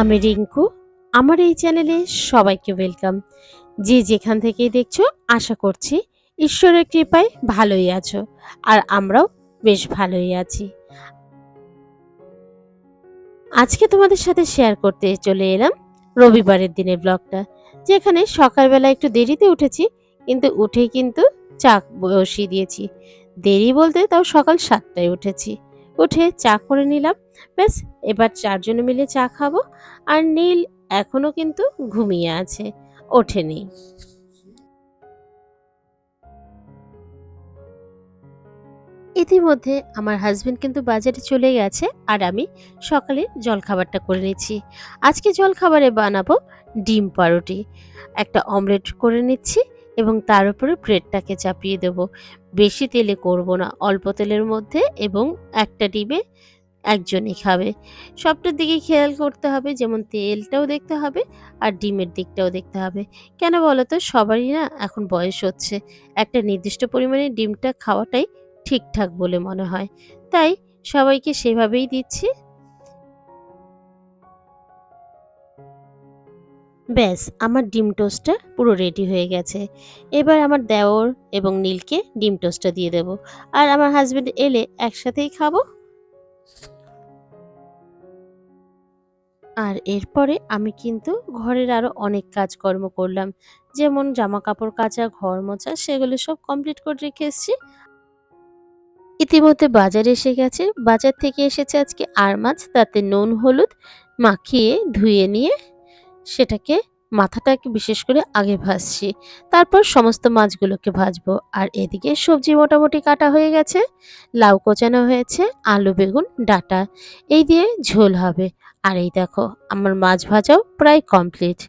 আমি রিঙ্কু, আমার এই চ্যানেলে সবাইকে ওয়েলকাম। যে যেখান থেকেই দেখছ, আশা করছি ঈশ্বরের কৃপায় ভালোই আছো, আর আমরাও বেশ ভালোই আছি। আজকে তোমাদের সাথে শেয়ার করতে চলে এলাম রবিবারের দিনের ব্লগটা যেখানে সকালবেলা একটু দেরিতে উঠেছি, কিন্তু উঠেই কিন্তু চা বসিয়ে দিয়েছি। দেরি বলতে তাও সকাল সাতটায় উঠেছি। উঠে চা করে নিলাম। ব্যাস, এবার চারজনে মিলে চা খাব। আর নীল এখনও কিন্তু ঘুমিয়ে আছে, ওঠেনি। ইতিমধ্যে আমার হাজবেন্ড কিন্তু বাজারে চলে গেছে আর আমি সকালে জলখাবারটা করে নিচ্ছি। আজকে জলখাবারে বানাবো ডিম পাউরুটি একটা অমলেট করে নিচ্ছি। এবং তার উপরে ব্রেডটাকে চাপিয়ে দেব। বেশি তেলে করব না, অল্প তেলের মধ্যে এবং একটা ডিমে একজনই খাবে। সবটার দিকে খেয়াল করতে হবে, যেমন তেলটাও দেখতে হবে আর ডিমের দিকটাও দেখতে হবে। কেন বলো তো? সবারই না এখন বয়স হচ্ছে। একটা নির্দিষ্ট পরিমাণে ডিমটা খাওয়াটাই ঠিকঠাক বলে মনে হয়। তাই সবাইকে সেভাবেই দিচ্ছি। ব্যাস, আমার ডিম টোস্টটা পুরো রেডি হয়ে গেছে। এবার আমার দেওর এবং নীলকে ডিম টোস্টটা দিয়ে দেব। আর আমার হাজবেন্ড এলে একসাথেই খাব। আর এরপরে আমি কিন্তু ঘরের আরও অনেক কাজকর্ম করলাম। যেমন জামা কাপড় কাচা, ঘর মোছা, সেগুলো সব কমপ্লিট করে রেখে এসেছি। ইতিমধ্যে বাজার এসে গেছে। বাজার থেকে এসেছে আজকে আর মাছ, তাতে নুন, হলুদ মাখিয়ে ধুয়ে নিয়ে সেটাকে মাথাটাকে বিশেষ করে আগে ভাজছি। তারপর সমস্ত মাছগুলোকে ভাজবো। আর এদিকে সবজি মোটামুটি কাটা হয়ে গেছে। লাউ কোচানো হয়েছে, আলু, বেগুন, ডাটা। এই দিয়ে ঝোল হবে। আর এই দেখো, আমার মাছ ভাজাও প্রায় কমপ্লিট।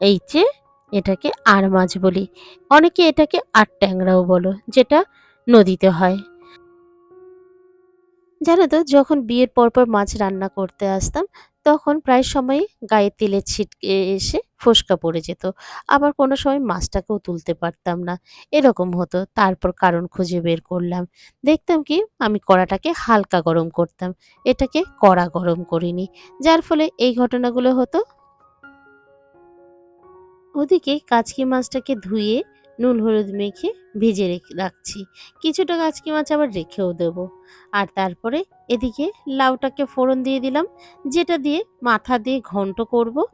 এই যে এটাকে আর মাছ বলি। অনেকে এটাকে আর ট্যাংরাও বলো, যেটা নদীতে হয়। জানো তো, যখন বিয়ের পরপর মাছ রান্না করতে আসতাম তখন প্রায় সময় গায়ে তেলের ছিটকে এসে ফোসকা পড়ে যেত। আবার কোনো সময় মাছটাকেও তুলতে পারতাম না। এরকম হতো। তারপর কারণ খুঁজে বের করলাম। দেখতাম কি, আমি কড়াটাকে হালকা গরম করতাম। এটাকে কড়া গরম করিনি। যার ফলে এই ঘটনাগুলো হতো। ওদিকে কাচকি মাছটাকে ধুয়ে নুন, হলুদ মেখে ভেজে রেখে, রাখছি। কিছুটা কাচকি মাছ আবার রেখেও দেব। আর তারপরে এদিকে লাউটাকে ফোড়ন দিয়ে দিলাম, যেটা দিয়ে মাথা দিয়ে ঘন্ট করব।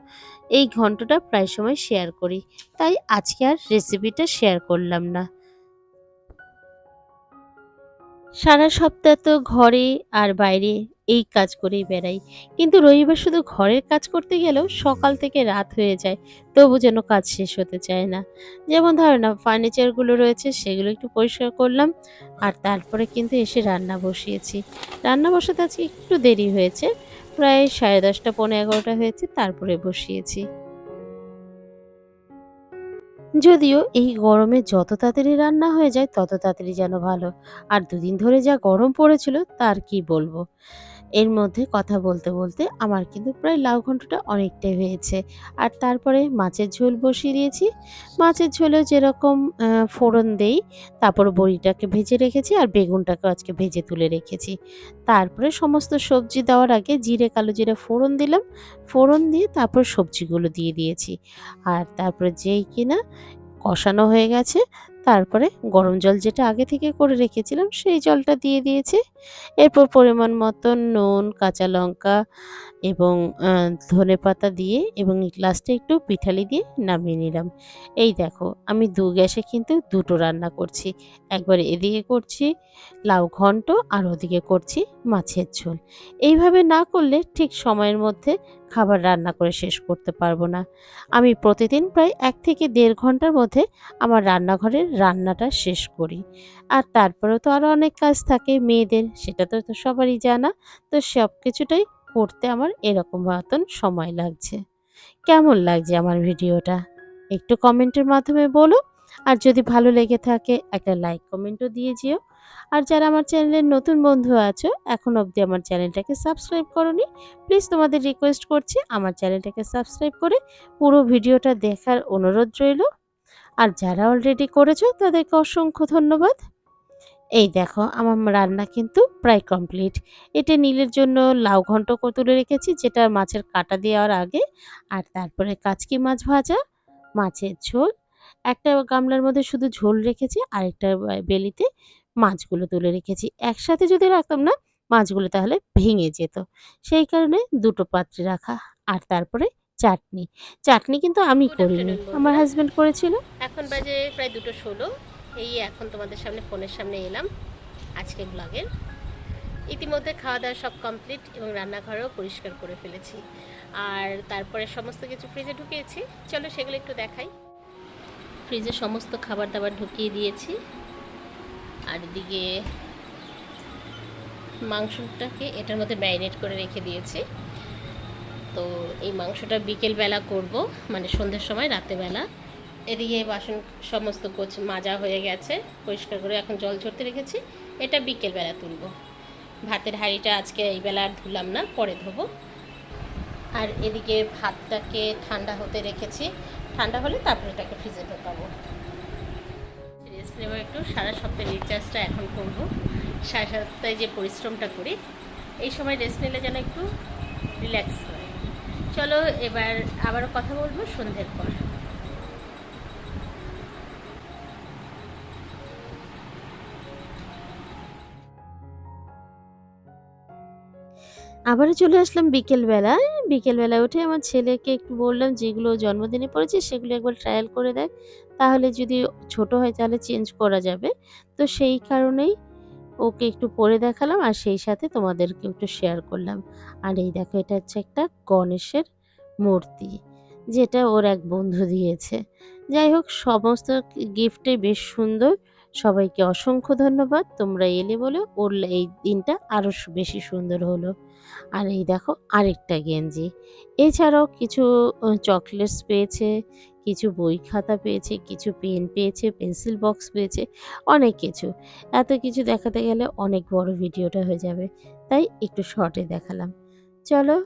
এই ঘন্টটা প্রায় সময় শেয়ার করি। তাই আজকে আর রেসিপিটা শেয়ার করলাম না। সারা সপ্তাহ তো ঘরে আর বাইরে এই কাজ করেই বেড়াই। কিন্তু রবিবার শুধু ঘরের কাজ করতে গেলেও সকাল থেকে রাত হয়ে যায়, তবু যেন কাজ শেষ হতে চায় না। যেমন ধরো না ফার্নিচারগুলো রয়েছে, সেগুলো একটু পরিষ্কার করলাম, আর তারপরে কিন্তু এসে রান্না বসিয়েছি। রান্না বসাতে আজকে একটু দেরি হয়েছে, প্রায় সাড়ে দশটা পনেরো এগারোটা হয়েছে, তারপরে বসিয়েছি। যদিও এই গরমে যত তাড়াতাড়ি রান্না হয়ে যায়, তত তাড়াতাড়ি যেন ভালো। আর দুদিন ধরে যা গরম পড়েছিল, তার কি বলব? এর মধ্যে কথা বলতে বলতে আমার কিন্তু প্রায় লাউ ঘন্টটা অনেকটাই হয়েছে। আর তারপরে মাছের ঝোল বসিয়ে দিয়েছি। মাছের ঝোলেও যেরকম ফোড়ন দেই, তারপর বড়িটাকে ভেজে রেখেছি আর বেগুনটাকে আজকে ভেজে তুলে রেখেছি। তারপরে সমস্ত সবজি দেওয়ার আগে জিরে, কালো জিরে ফোড়ন দিলাম। ফোড়ন দিয়ে তারপর সবজিগুলো দিয়ে দিয়েছি। আর তারপরে যেই কিনা কষানো হয়ে গেছে তারপরে গরম জল যেটা আগে থেকে করে রেখেছিলাম, সেই জলটা দিয়ে দিয়েছি। এরপর পরিমাণ মতো নুন, কাঁচা লঙ্কা এবং ধনে পাতা দিয়ে এবং লাস্টে একটু পিঠালি দিয়ে নামিয়ে নিলাম। এই দেখো, আমি দু গ্যাসে কিন্তু দুটো রান্না করছি। একবার এদিকে করছি লাউ ঘন্ট আর ওদিকে করছি মাছের ঝোল। এইভাবে না করলে ঠিক সময়ের মধ্যে খাবার রান্না করে শেষ করতে পারব না। আমি প্রতিদিন প্রায় এক থেকে দেড় ঘণ্টার মধ্যে আমার রান্নাঘরের রান্নাটা শেষ করি। আর তারপরেও তো আরও অনেক কাজ থাকে মেয়েদের, সেটা তো সবারই জানা। তো সব কিছুটাই করতে আমার এরকম মতন সময় লাগছে। কেমন লাগছে আমার ভিডিওটা? একটু কমেন্টের মাধ্যমে বলো। আর যদি ভালো লেগে থাকে, একটা লাইক কমেন্টও দিয়ে যেও। আর যারা আমার চ্যানেলের নতুন বন্ধু আছো, এখন অবধি আমার চ্যানেলটাকে সাবস্ক্রাইব করনি, প্লিজ তোমাদের রিকোয়েস্ট করছি আমার চ্যানেলটাকে সাবস্ক্রাইব করে পুরো ভিডিওটা দেখার অনুরোধ রইল। আর যারা অলরেডি করেছ তাদেরকে অসংখ্য ধন্যবাদ এই দেখো আমার রান্না কিন্তু প্রায় কমপ্লিট। এটা নীলের জন্য লাউ ঘন্ট তুলে রেখেছি যেটা মাছের কাঁটা দেওয়ার আগে। আর তারপরে কাচকি মাছ ভাজা, মাছের ঝোল। একটা গামলার মধ্যে শুধু ঝোল রেখেছি, আরেকটা বেলিতে মাছগুলো তুলে রেখেছি। একসাথে যদি রাখতাম না, মাছগুলো তাহলে ভেঙে যেত। সেই কারণে দুটো পাত্রে রাখা। আর তারপরে চাটনি। চাটনি কিন্তু আমি করিনি। আমার হাজব্যান্ড করেছিল। এখন বাজে প্রায় দুটো ষোলো। এই এখন তোমাদের সামনে ফোনের সামনে এলাম আজকে ব্লগের ইতিমধ্যে খাওয়া দাওয়া সব কমপ্লিট এবং রান্নাঘরও পরিষ্কার করে ফেলেছি। আর তারপরে সমস্ত কিছু ফ্রিজে ঢুকিয়েছি। চলো সেগুলো একটু দেখাই। ফ্রিজে সমস্ত খাবার দাবার ঢুকিয়ে দিয়েছি। আর এদিকে মাংসটাকে এটার মধ্যে ম্যারিনেট করে রেখে দিয়েছি। তো এই মাংসটা বিকেলবেলা করব মানে সন্ধ্যের সময়, রাতেবেলা। এদিকে বাসন সমস্ত গোছ, মাজা হয়ে গেছে, পরিষ্কার করে এখন জল ঝরতে রেখেছি। এটা বিকেলবেলা তুলব। ভাতের হাঁড়িটা আজকে এই বেলা আর ধুলাম না, পরে ধোবো। আর এদিকে ভাতটাকে ঠান্ডা হতে রেখেছি। ঠান্ডা হলে তারপরে এটাকে ফ্রিজে ঢোকাবো। রেস্ট নেব একটু, সারা সপ্তাহে রিচার্জটা এখন করব। সারা সপ্তাহে যে পরিশ্রমটা করি, এই সময় রেস্ট নিলে যেন একটু রিল্যাক্স হয়। চলো, এবার আবারও কথা বলব সন্ধ্যের পর আবারও চলে আসলাম বিকেলবেলায়। বিকেলবেলায় উঠে আমার ছেলেকে একটু বললাম, যেগুলো জন্মদিনে পড়েছে সেগুলো একবার ট্রায়াল করে দেখ। তাহলে যদি ছোট হয়, তাহলে চেঞ্জ করা যাবে। তো সেই কারণেই ওকে একটু পরে দেখালাম আর সেই সাথে তোমাদেরকে একটু শেয়ার করলাম। আর এই দেখো, এটা হচ্ছে একটা গণেশের মূর্তি। যেটা ওর এক বন্ধু দিয়েছে। যাই হোক, সমস্ত গিফটে বেশ সুন্দর। সবাইকে অসংখ্য ধন্যবাদ। তোমরা এলে বলে ওর এই দিনটা আরও বেশি সুন্দর হলো। আর এই দেখো আরেকটা গেঞ্জি। এছাড়াও কিছু চকলেটস পেয়েছে, কিছু বই খাতা পেয়েছে, কিছু পেন পেয়েছে, পেন্সিল বক্স পেয়েছে, অনেক কিছু। এত কিছু দেখাতে গেলে অনেক বড় ভিডিওটা হয়ে যাবে। তাই একটু শর্টে দেখালাম। চলো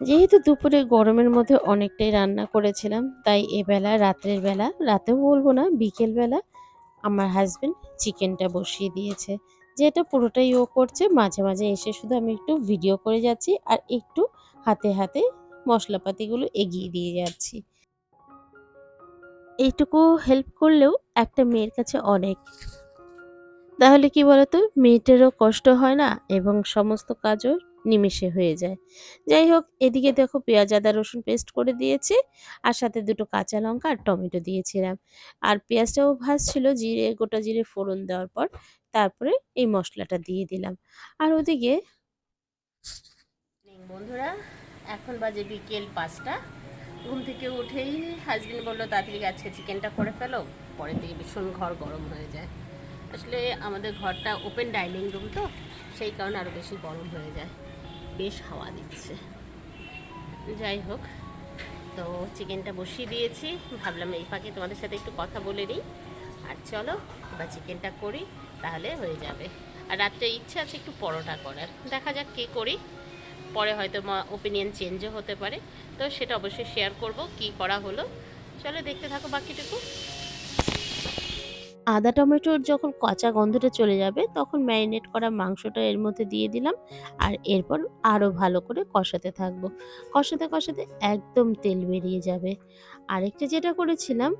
যেহেতু দুপুরে গরমের মধ্যে অনেকটাই রান্না করেছিলাম, তাই এবেলা রাত্রের বেলা, রাতেও বলব না বিকেলবেলা আমার হাজব্যান্ড চিকেনটা বসিয়ে দিয়েছে। যেটা পুরোটাই ও করছে। মাঝে, মাঝে এসে শুধু আমি একটু ভিডিও করে যাচ্ছি আর একটু হাতে, হাতে মশলাপাতিগুলো এগিয়ে দিয়ে যাচ্ছি। এইটুকু হেল্প করলেও একটা মেয়ের কাছে অনেক। তাহলে কি বলতো? মেয়েটারও কষ্ট হয় না এবং সমস্ত কাজও নিমেষে হয়ে যায়। যাই হোক এদিকে দেখো পেঁয়াজ, আদা, রসুন পেস্ট করে দিয়েছি। আর সাথে দুটো কাঁচা লঙ্কা আর টমেটো দিয়েছিলাম। আর পেঁয়াজটাও ভাজছিল জিরে গোটা জিরে ফোড়ন দেওয়ার পর। তারপরে এই মশলাটা দিয়ে দিলাম। আর ওদিকে বন্ধুরা এখন বাজে বিকেল পাঁচটা ঘুম থেকে উঠেই হাজবেন্ড বলল তাড়াতাড়ি আজকে চিকেনটা করে ফেলো পরের দিকে ভীষণ ঘর গরম হয়ে যায় আসলে আমাদের ঘরটা ওপেন ডাইনিং রুম তো সেই কারণে আরও বেশি গরম হয়ে যায় বেশ হাওয়া দিচ্ছে। যাই হোক তো চিকেনটা বসিয়ে দিয়েছি। ভাবলাম এই ফাঁকে তোমাদের সাথে একটু কথা বলে নিই। আর চলো বা চিকেনটা করি, তাহলে হয়ে যাবে। আর রাত্রে ইচ্ছে আছে একটু পরোটা করার। দেখা যাক কে করি। পরে হয়তো ওপিনিয়ন চেঞ্জও হতে পারে। তো সেটা অবশ্যই শেয়ার করব, কি করা হলো। চলো দেখতে থাকো বাকিটুকু। আদা টমেটোর যখন কাঁচা গন্ধটা চলে যাবে তখন ম্যারিনেট করা মাংসটা এর মধ্যে দিয়ে দিলাম। আর এরপর আরও ভালো করে কষাতে থাকব। কষাতে, কষাতে একদম তেল বেরিয়ে যাবে। আরেকটা যেটা করেছিলাম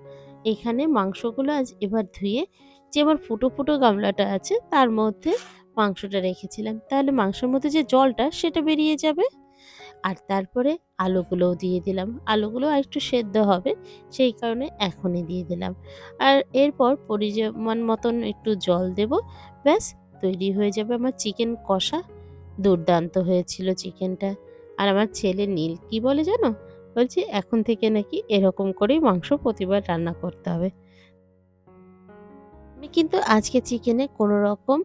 এখানে মাংসগুলো আজ এবার ধুয়ে যে আমার ফুটো, ফুটো গামলাটা আছে তার মধ্যে মাংসটা রেখেছিলাম। তাহলে মাংসের মধ্যে যে জলটা সেটা বেরিয়ে যাবে। আর তারপরে আলুগুলোও দিয়ে দিলাম। আলুগুলো আরেকটু সেদ্ধ হবে, সেই কারণে এখনই দিয়ে দিলাম। আর এরপর পরিমাণ মতন একটু জল দেব। ব্যাস তৈরি হয়ে যাবে আমার চিকেন কষা। দুর্দান্ত হয়েছিল চিকেনটা। আর আমার ছেলে নীল, কি বলে জানো? বলছে, এখন থেকে নাকি এরকম করেই মাংস প্রতিবার রান্না করতে হবে। আমি কিন্তু আজকে চিকেনে কোনো রকম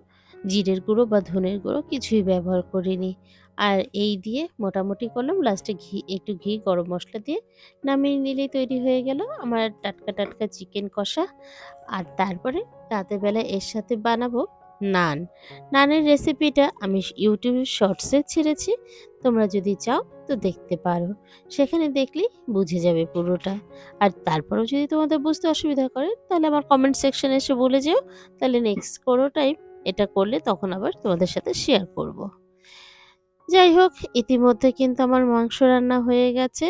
জিরের গুঁড়ো বা ধনের গুঁড়ো কিছুই ব্যবহার করিনি। আর এই দিয়ে মোটামুটি করলাম। লাস্টে ঘি একটু ঘি গরম মশলা দিয়ে নামিয়ে নিলেই তৈরি হয়ে গেল আমার টাটকা, টাটকা চিকেন কষা। আর তারপরে রাতের বেলা এর সাথে বানাবো নান। নানের রেসিপিটা আমি ইউটিউব শর্টসে ছেড়েছি তোমরা যদি চাও তো দেখতে পারো। সেখানে দেখলেই বুঝে যাবে পুরোটা। আর তারপরেও যদি তোমাদের বুঝতে অসুবিধা করে তাহলে আমার কমেন্ট সেকশনে এসে বলে যেও। তাহলে নেক্সট কোনো টাইম এটা করলে তখন আবার তোমাদের সাথে শেয়ার করব। যাই হোক, ইতিমধ্যে কিন্তু আমার মাংস রান্না হয়ে গেছে।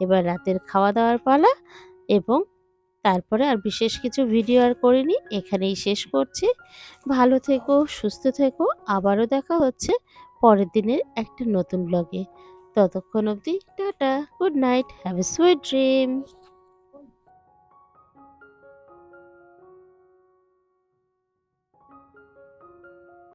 এবার রাতের খাওয়া দাওয়ার পালা এবং তারপরে আর বিশেষ কিছু ভিডিও আর করিনি, এখানেই শেষ করছি। ভালো থেকো, সুস্থ থেকো, আবারও দেখা হচ্ছে পরের দিনের একটা নতুন ব্লগে ততক্ষণ অবধি, tata good night have a sweet dream